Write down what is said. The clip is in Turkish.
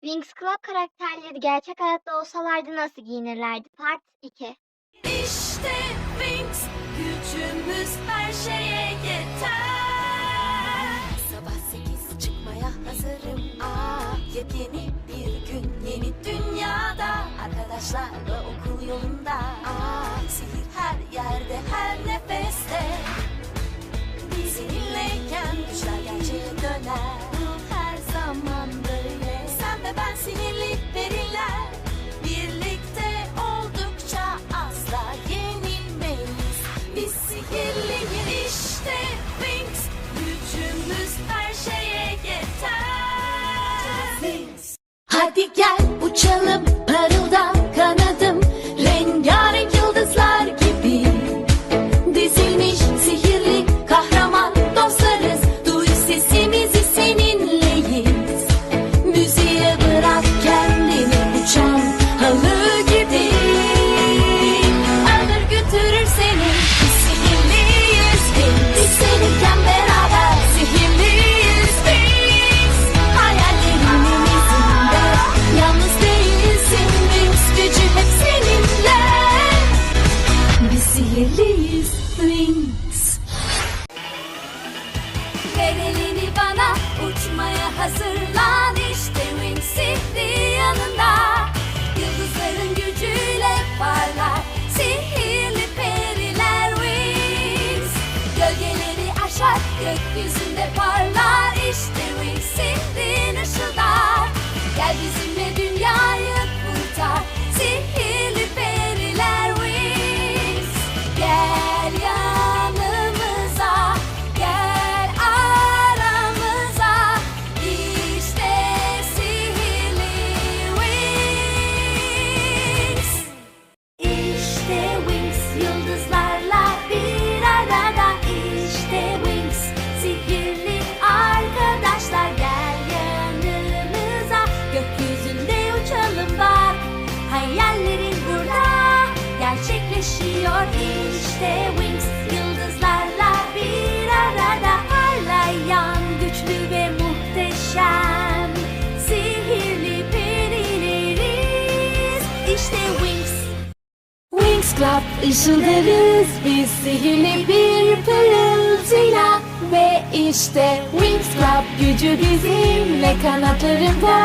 Winx Club karakterleri gerçek hayatta olsalardı nasıl giyinirlerdi? Part 2 İşte Wings gücümüz her şeye yeter. Sabah sekiz çıkmaya hazırım. Aa, yepyeni bir gün yeni dünyada. Arkadaşlarla okul yolunda. Hadi gel uçalım uçmaya hazırlan. İşte Wings sihri yanında. Yıldızların gücüyle parlar. Sihirli periler Wings Gölgeleri aşar gökyüzünde parlar. İşte Wings Wings Club ışıldarız biz sihirli bir pırıltıyla Ve işte Wings Club gücü bizimle kanatlarında